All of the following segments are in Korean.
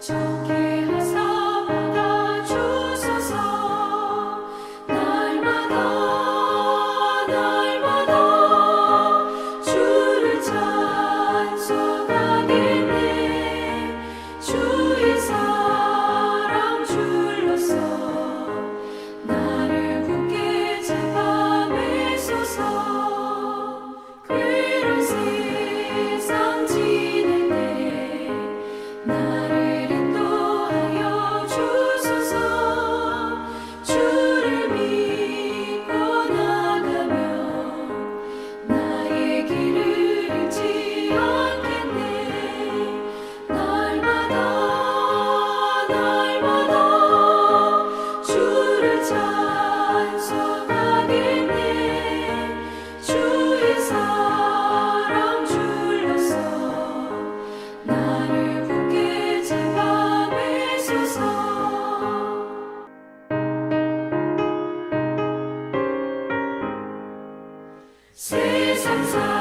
정 세상 살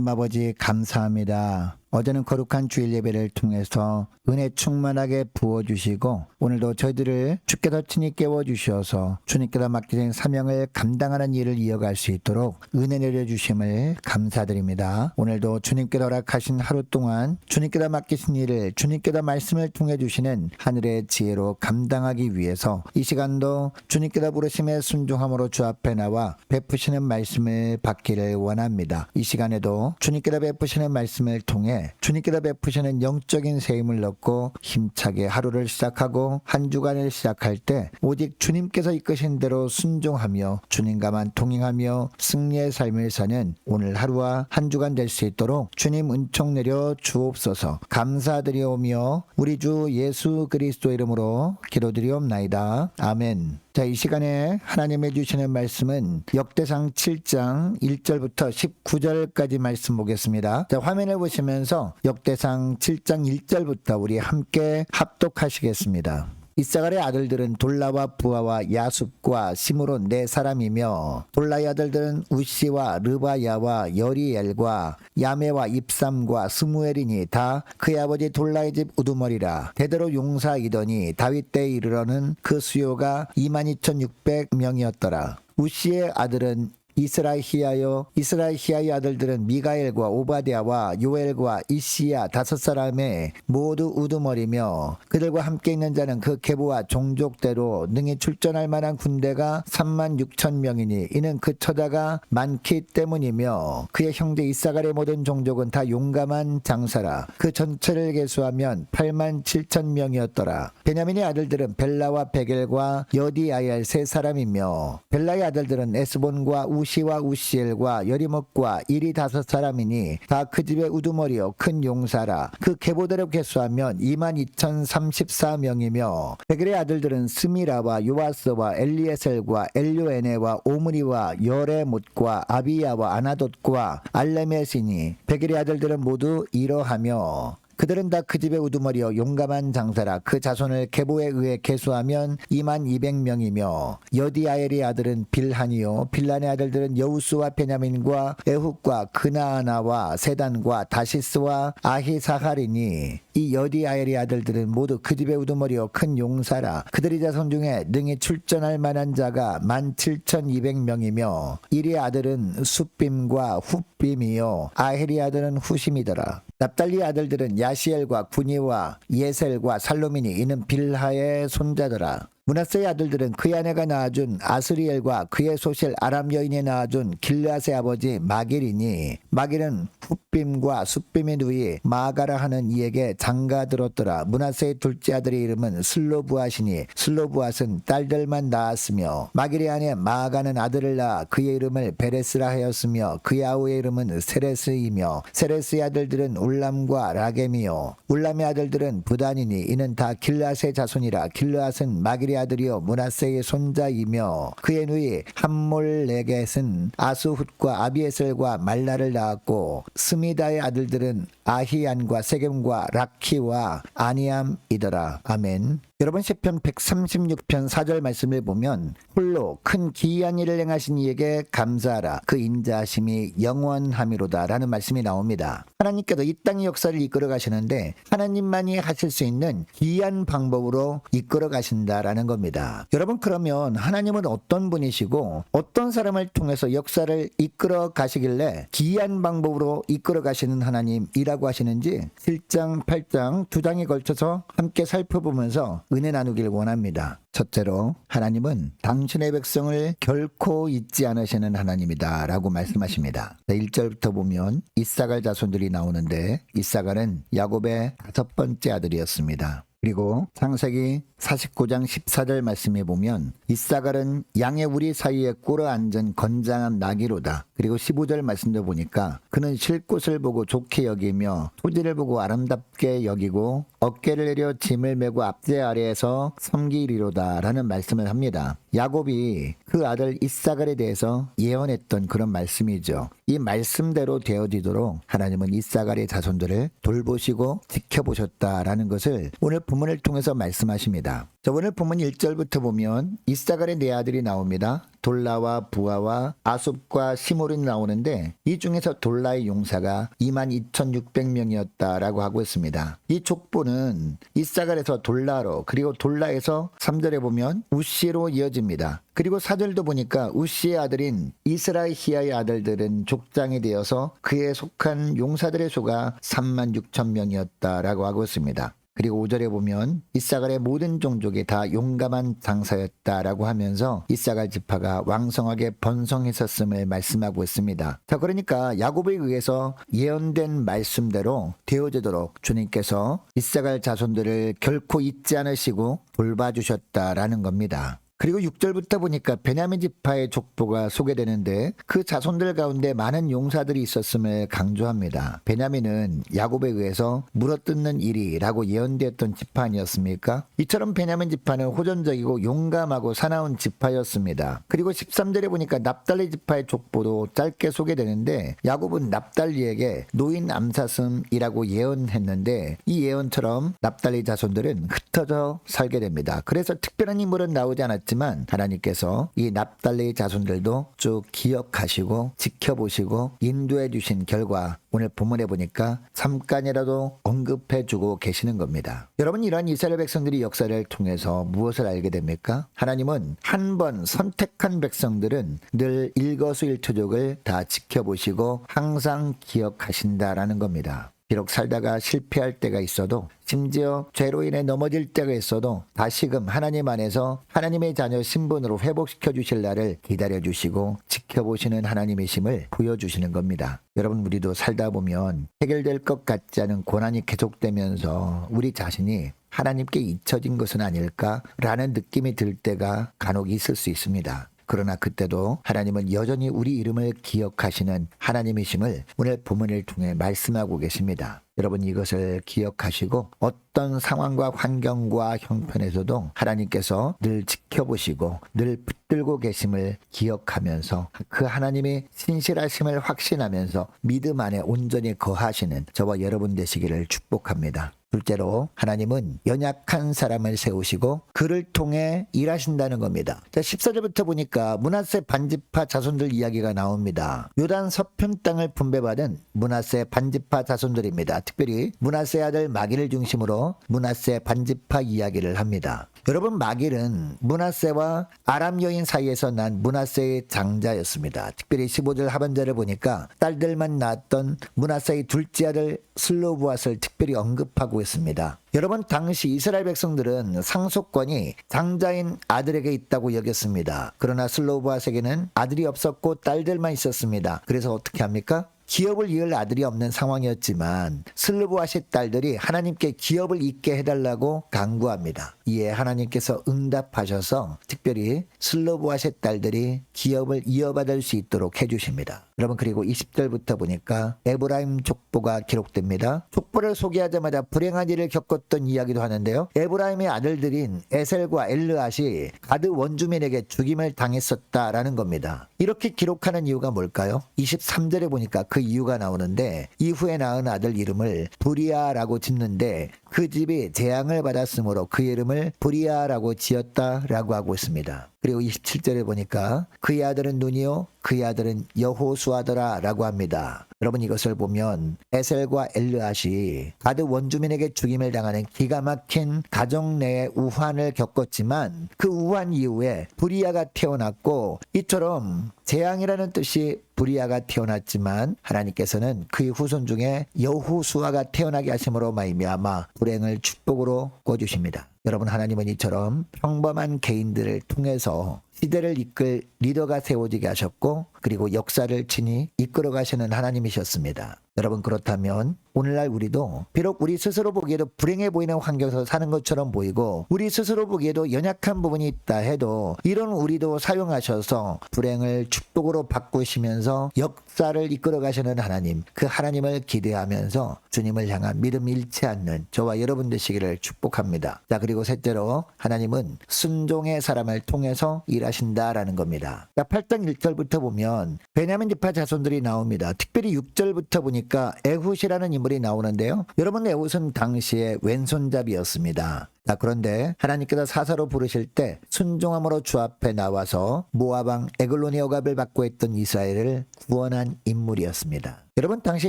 하나님 아버지 감사합니다. 어제는 거룩한 주일 예배를 통해서 은혜 충만하게 부어주시고 오늘도 저희들을 주께서 친히 깨워주셔서 주님께서 맡기신 사명을 감당하는 일을 이어갈 수 있도록 은혜 내려주심을 감사드립니다. 오늘도 주님께서 허락하신 하루 동안 주님께서 맡기신 일을 주님께서 말씀을 통해 주시는 하늘의 지혜로 감당하기 위해서 이 시간도 주님께서 부르심에 순종함으로 주 앞에 나와 베푸시는 말씀을 받기를 원합니다. 이 시간에도 주님께서 베푸시는 말씀을 통해 주님께서 베푸시는 영적인 세임을 넣고 힘차게 하루를 시작하고 한 주간을 시작할 때 오직 주님께서 이끄신 대로 순종하며 주님과만 동행하며 승리의 삶을 사는 오늘 하루와 한 주간 될 수 있도록 주님 은총 내려 주옵소서 감사드리오며 우리 주 예수 그리스도 이름으로 기도드리옵나이다. 아멘. 자, 이 시간에 하나님의 주시는 말씀은 역대상 7장 1절부터 19절까지 말씀 보겠습니다. 자, 화면을 보시면서 역대상 7장 1절부터 우리 함께 합독하시겠습니다. 이사갈의 아들들은 돌라와 부하와 야숲과 시므론 네 사람이며 돌라의 아들들은 우시와 르바야와 여리엘과 야메와 입삼과 스무엘이니 다 그의 아버지 돌라의 집 우두머리라. 대대로 용사이더니 다윗 때에 이르러는 그 수요가 22,600명이었더라. 우시의 아들은 이스라히야여 이스라히야의 아들들은 미가엘과 오바디아와 요엘과 이시야 다섯 사람의 모두 우두머리며 그들과 함께 있는 자는 그 계보와 종족대로 능히 출전할 만한 군대가 3만 6천 명이니 이는 그 처자가 많기 때문이며 그의 형제 이사갈의 모든 종족은 다 용감한 장사라. 그 전체를 계수하면 8만 7천 명이었더라. 베냐민의 아들들은 벨라와 베겔과 여디아엘 세 사람이며 벨라의 아들들은 에스본과 우시 우 시와 우시엘과 여리목과 이리 다섯 사람이니 다 그 집의 우두머리요 큰 용사라. 그 계보대로 개수하면 2만 2,034명이며 베겔의 아들들은 스미라와 요아스와 엘리에셀과 엘료에네와 오므리와 여레못과 아비야와 아나돗과 알레메시니 베겔의 아들들은 모두 이러하며 그들은 다 그 집의 우두머리여 용감한 장사라 그 자손을 계보에 의해 계수하면 2만 200명이며 여디아엘의 아들은 빌한이요. 빌란의 아들들은 여우스와 베냐민과 에훗과 그나아나와 세단과 다시스와 아히사하리니 이 여디아엘의 아들들은 모두 그 집의 우두머리요 큰 용사라 그들의 자손 중에 능히 출전할 만한 자가 1만 7,200명이며 이리의 아들은 숫빔과 훗빔이요. 아헬의 아들은 후심이더라. 납달리 아들들은 야 시엘과 구니와 예셀과 살로민이 이는 빌하의 손자더라. 문하세의 아들들은 그의 아내가 낳아준 아스리엘과 그의 소실 아람 여인이 낳아준 길르앗의 아버지 마길이니 마길은 훗빔과 숫빔의 누이 마가라 하는 이에게 장가 들었더라. 문하세의 둘째 아들의 이름은 슬로부앗이니 슬로부앗은 딸들만 낳았으며 마길의 아내 마가는 아들을 낳아 그의 이름을 베레스라 하였으며 그의 아우의 이름은 세레스이며 세레스의 아들들은 울람과 라겜이요 울람의 아들들은 부단이니 이는 다 길르앗의 자손이라 길르앗은 마길의 아들이요 문하세의 손자이며 그의 누이 함몰레겟은 아수훗과 아비에셀과 말라를 낳았고 스미다의 아들들은 아히안과 세겜과 라키와 아니암이더라. 아멘 여러분 시편 136편 4절 말씀을 보면 홀로 큰 기이한 일을 행하신 이에게 감사하라 그 인자하심이 영원함이로다라는 말씀이 나옵니다. 하나님께서 이 땅의 역사를 이끌어 가시는데 하나님만이 하실 수 있는 기이한 방법으로 이끌어 가신다라는 겁니다. 여러분 그러면 하나님은 어떤 분이시고 어떤 사람을 통해서 역사를 이끌어 가시길래 기이한 방법으로 이끌어 가시는 하나님이라고 하시는지 7장 8장 두 장에 걸쳐서 함께 살펴보면서 은혜 나누길 원합니다. 첫째로 하나님은 당신의 백성을 결코 잊지 않으시는 하나님이다 라고 말씀하십니다. 1절부터 보면 이사갈 자손들이 나오는데 이사갈은 야곱의 다섯 번째 아들이었습니다. 그리고 창세기 49장 14절 말씀에 보면 이사갈은 양의 우리 사이에 꿇어 앉은 건장한 나귀로다. 그리고 15절 말씀도 보니까 그는 쉴 곳을 보고 좋게 여기며 토지를 보고 아름답게 여기고 어깨를 내려 짐을 메고 앞제 아래에서 섬기리로다 라는 말씀을 합니다. 야곱이 그 아들 이사갈에 대해서 예언했던 그런 말씀이죠. 이 말씀대로 되어지도록 하나님은 이사갈의 자손들을 돌보시고 지켜보셨다라는 것을 오늘 본문을 통해서 말씀하십니다. 자, 오늘 본문 1절부터 보면 이사갈의 네 아들이 나옵니다. 돌라와 부하와 아숲과 시몰이 나오는데 이 중에서 돌라의 용사가 2만 2,600명이었다라고 하고 있습니다. 이 족보는 이사갈에서 돌라로 그리고 돌라에서 3절에 보면 우시로 이어집니다. 그리고 사절도 보니까 우시의 아들인 이스라히아의 아들들은 족장이 되어서 그에 속한 용사들의 수가 3만 6천 명이었다라고 하고 있습니다. 그리고 5절에 보면 이사갈의 모든 종족이 다 용감한 장사였다라고 하면서 이사갈 지파가 왕성하게 번성했었음을 말씀하고 있습니다. 자, 그러니까 야곱에 의해서 예언된 말씀대로 되어지도록 주님께서 이사갈 자손들을 결코 잊지 않으시고 돌봐주셨다라는 겁니다. 그리고 6절부터 보니까 베냐민 지파의 족보가 소개되는데 그 자손들 가운데 많은 용사들이 있었음을 강조합니다. 베냐민은 야곱에 의해서 물어뜯는 일이라고 예언되었던 지파 아니었습니까? 이처럼 베냐민 지파는 호전적이고 용감하고 사나운 지파였습니다. 그리고 13절에 보니까 납달리 지파의 족보도 짧게 소개되는데 야곱은 납달리에게 노인 암사슴이라고 예언했는데 이 예언처럼 납달리 자손들은 흩어져 살게 됩니다. 그래서 특별한 인물은 나오지 않았 지만 하나님께서 이 납달리 자손들도 쭉 기억하시고 지켜보시고 인도해 주신 결과 오늘 본문에 보니까 잠깐이라도 언급해 주고 계시는 겁니다. 여러분 이러한 이스라엘 백성들이 역사를 통해서 무엇을 알게 됩니까? 하나님은 한 번 선택한 백성들은 늘 일거수일투족을 다 지켜보시고 항상 기억하신다라는 겁니다. 비록 살다가 실패할 때가 있어도 심지어 죄로 인해 넘어질 때가 있어도 다시금 하나님 안에서 하나님의 자녀 신분으로 회복시켜 주실 날을 기다려 주시고 지켜보시는 하나님이심을 보여 주시는 겁니다. 여러분 우리도 살다 보면 해결될 것 같지 않은 고난이 계속되면서 우리 자신이 하나님께 잊혀진 것은 아닐까라는 느낌이 들 때가 간혹 있을 수 있습니다. 그러나 그때도 하나님은 여전히 우리 이름을 기억하시는 하나님이심을 오늘 본문을 통해 말씀하고 계십니다. 여러분 이것을 기억하시고 어떤 상황과 환경과 형편에서도 하나님께서 늘 지켜보시고 늘 붙들고 계심을 기억하면서 그 하나님의 신실하심을 확신하면서 믿음 안에 온전히 거하시는 저와 여러분 되시기를 축복합니다. 둘째로 하나님은 연약한 사람을 세우시고 그를 통해 일하신다는 겁니다. 자, 14절부터 보니까 문하세 반지파 자손들 이야기가 나옵니다. 요단 서편 땅을 분배받은 문하세 반지파 자손들입니다. 특별히 문하세 아들 마기를 중심으로 문하세 반지파 이야기를 합니다. 여러분 마길은 문하세와 아람 여인 사이에서 난 문하세의 장자였습니다. 특별히 15절 하반절을 보니까 딸들만 낳았던 문하세의 둘째 아들 슬로브앗을 특별히 언급하고 있습니다. 여러분 당시 이스라엘 백성들은 상속권이 장자인 아들에게 있다고 여겼습니다. 그러나 슬로브앗에게는 아들이 없었고 딸들만 있었습니다. 그래서 어떻게 합니까? 기업을 이을 아들이 없는 상황이었지만 슬로브아의 딸들이 하나님께 기업을 잇게 해달라고 강구합니다. 이에 하나님께서 응답하셔서 특별히 슬로브아의 딸들이 기업을 이어받을 수 있도록 해주십니다. 여러분 그리고 20절부터 보니까 에브라임 족보가 기록됩니다. 족보를 소개하자마자 불행한 일을 겪었던 이야기도 하는데요. 에브라임의 아들들인 에셀과 엘르앗이 가드 원주민에게 죽임을 당했었다라는 겁니다. 이렇게 기록하는 이유가 뭘까요? 23절에 보니까 그 이유가 나오는데 이후에 낳은 아들 이름을 부리아라고 짓는데 그 집이 재앙을 받았으므로 그 이름을 부리아라고 지었다라고 하고 있습니다. 그리고 27절에 보니까 그의 아들은 눈이요 그의 아들은 여호수아더라라고 합니다. 여러분 이것을 보면 에셀과 엘르앗이 가드 원주민에게 죽임을 당하는 기가 막힌 가정 내의 우환을 겪었지만 그 우환 이후에 부리아가 태어났고 이처럼 재앙이라는 뜻이 부리아가 태어났지만 하나님께서는 그의 후손 중에 여호수아가 태어나게 하심으로 말미암아 불행을 축복으로 꿔주십니다. 여러분 하나님은 이처럼 평범한 개인들을 통해서 시대를 이끌 리더가 세워지게 하셨고 그리고 역사를 친히 이끌어 가시는 하나님이셨습니다. 여러분 그렇다면 오늘날 우리도 비록 우리 스스로 보기에도 불행해 보이는 환경에서 사는 것처럼 보이고 우리 스스로 보기에도 연약한 부분이 있다 해도 이런 우리도 사용하셔서 불행을 축복으로 바꾸시면서 역사를 이끌어 가시는 하나님 그 하나님을 기대하면서 주님을 향한 믿음 잃지 않는 저와 여러분 되시기를 축복합니다. 자 그리고 셋째로 하나님은 순종의 사람을 통해서 일하신다라는 겁니다. 자 8장 1절부터 보면 베냐민 지파 자손들이 나옵니다. 특별히 6절부터 보니까 에훗이라는 인물이 나오는데요. 여러분 에훗은 당시에 왼손잡이였습니다. 자, 그런데 하나님께서 사사로 부르실 때 순종함으로 주 앞에 나와서 모아방 에글로니 억압을 받고 있던 이스라엘을 구원한 인물이었습니다. 여러분 당시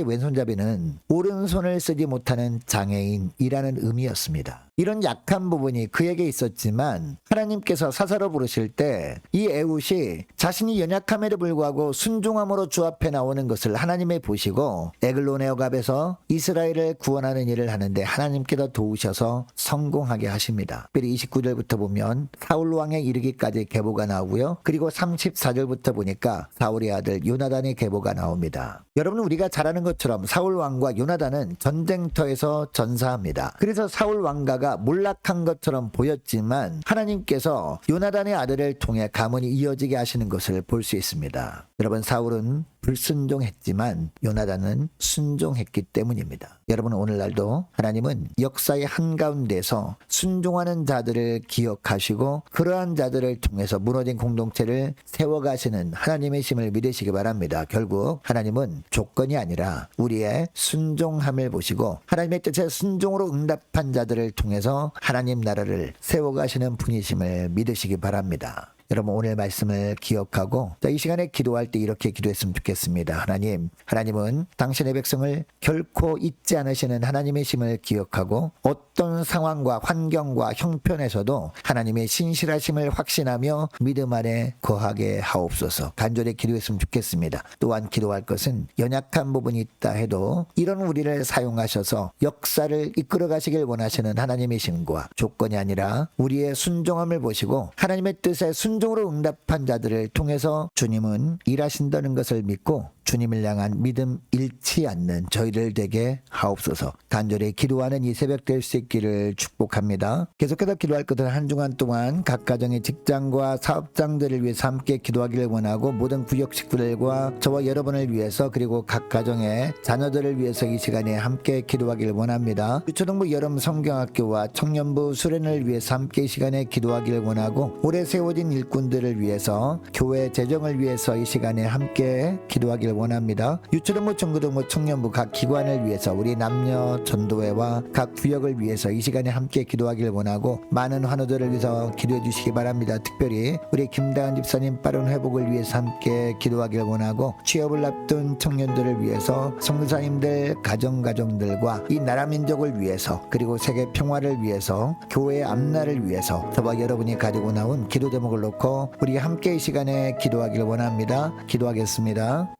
왼손잡이는 오른손을 쓰지 못하는 장애인이라는 의미였습니다. 이런 약한 부분이 그에게 있었지만 하나님께서 사사로 부르실 때 이 에웃이 자신이 연약함에도 불구하고 순종함으로 주 앞에 나오는 것을 하나님이 보시고 에글로네 억압에서 이스라엘을 구원하는 일을 하는데 하나님께서 도우셔서 성공하게 하십니다. 특별히 29절부터 보면 사울 왕에 이르기까지 계보가 나오고요. 그리고 34절부터 보니까 사울의 아들 요나단의 계보가 나옵니다. 여러분 우리가 잘 아는 것처럼 사울 왕과 요나단은 전쟁터에서 전사합니다. 그래서 사울 왕가가 몰락한 것처럼 보였지만 하나님께서 요나단의 아들을 통해 가문이 이어지게 하시는 것을 볼 수 있습니다. 여러분 사울은 불순종했지만 요나단은 순종했기 때문입니다. 여러분 오늘날도 하나님은 역사의 한가운데서 순종하는 자들을 기억하시고 그러한 자들을 통해서 무너진 공동체를 세워가시는 하나님의 심을 믿으시기 바랍니다. 결국 하나님은 조건이 아니라 우리의 순종함을 보시고 하나님의 뜻에 순종으로 응답한 자들을 통해서 하나님 나라를 세워가시는 분이심을 믿으시기 바랍니다. 여러분 오늘 말씀을 기억하고 자, 이 시간에 기도할 때 이렇게 기도했으면 좋겠습니다. 하나님, 하나님은 당신의 백성을 결코 잊지 않으시는 하나님의 심을 기억하고 어떤 상황과 환경과 형편에서도 하나님의 신실하심을 확신하며 믿음 안에 거하게 하옵소서. 간절히 기도했으면 좋겠습니다. 또한 기도할 것은 연약한 부분이 있다 해도 이런 우리를 사용하셔서 역사를 이끌어 가시길 원하시는 하나님의 심과 조건이 아니라 우리의 순종함을 보시고 하나님의 뜻에 순 종으로 응답한 자들을 통해서 주님은 일하신다는 것을 믿고 주님을 향한 믿음 잃지 않는 저희들 되게 하옵소서. 간절히 기도하는 이 새벽 될 수 있기를 축복합니다. 계속해서 기도할 것은 한 주간 동안 각 가정의 직장과 사업장들을 위해서 함께 기도하기를 원하고 모든 구역 식구들과 저와 여러분을 위해서 그리고 각 가정의 자녀들을 위해서 이 시간에 함께 기도하기를 원합니다. 유초등부 여름 성경학교와 청년부 수련을 위해서 함께 이 시간에 기도하기를 원하고 올해 세워진 일꾼 들을 위해서 교회 재정을 위해서 이 시간에 함께 기도하기를 원합니다. 유초등부 중고등부 청년부 각 기관을 위해서 우리 남녀 전도회와 각 구역을 위해서 이 시간에 함께 기도하기를 원하고 많은 환우들을 위해서 기도해 주시기 바랍니다. 특별히 우리 김다은 집사님 빠른 회복을 위해서 함께 기도하기를 원하고 취업을 앞둔 청년들을 위해서 성도사님들 가정 가정들과 이 나라 민족을 위해서 그리고 세계 평화를 위해서 교회 앞날을 위해서 저와 여러분이 가지고 나온 기도 제목을 놓고 우리 함께 이 시간에 기도하기를 원합니다. 기도하겠습니다.